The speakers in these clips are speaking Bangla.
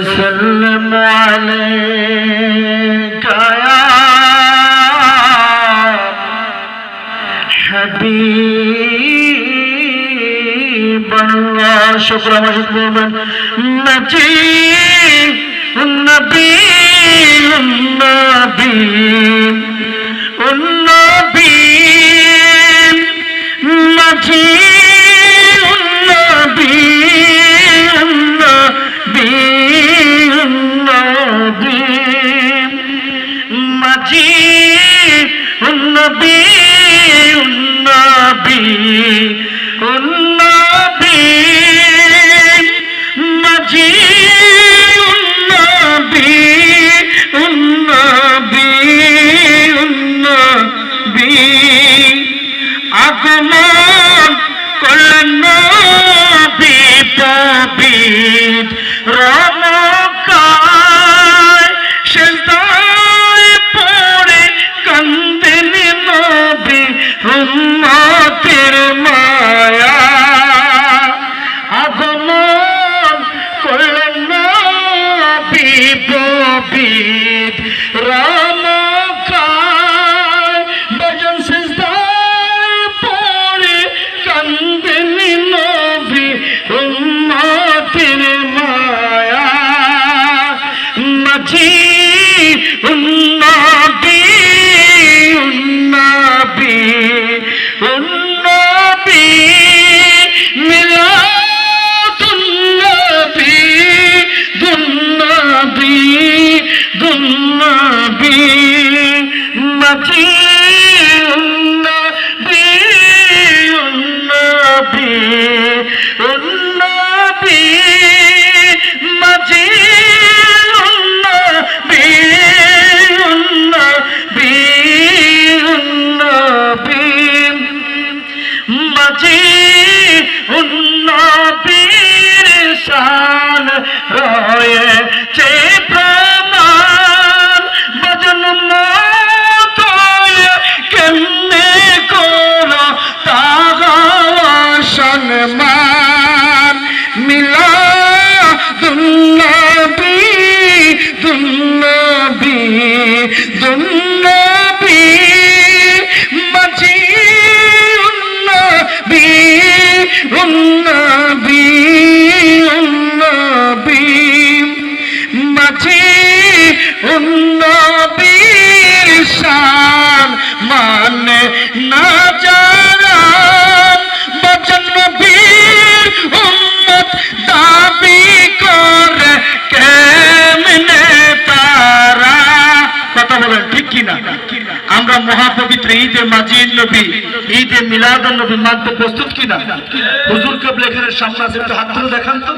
وسلم عليك يا حبيب الله شكرا ما شكرا نجي النبي النبي উন্নবী উন্নবী উন্নবী মাঝি উন্নবী উন্নবী উন্নবী। আগমন করলেন নবী পবিত রমকায় নবী কিনা। আমরা মহাপবিত্র ঈদে মাজিদ নবী, ঈদে মিলাদ নবী মানতে প্রস্তুত কিনা? হুজুর কবলে এখানে সামনে আছে, একটু হাত তুলে দেখান তো।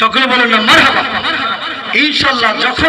সকলে বলেন না মারহাবা। ইনশাল্লাহ যখন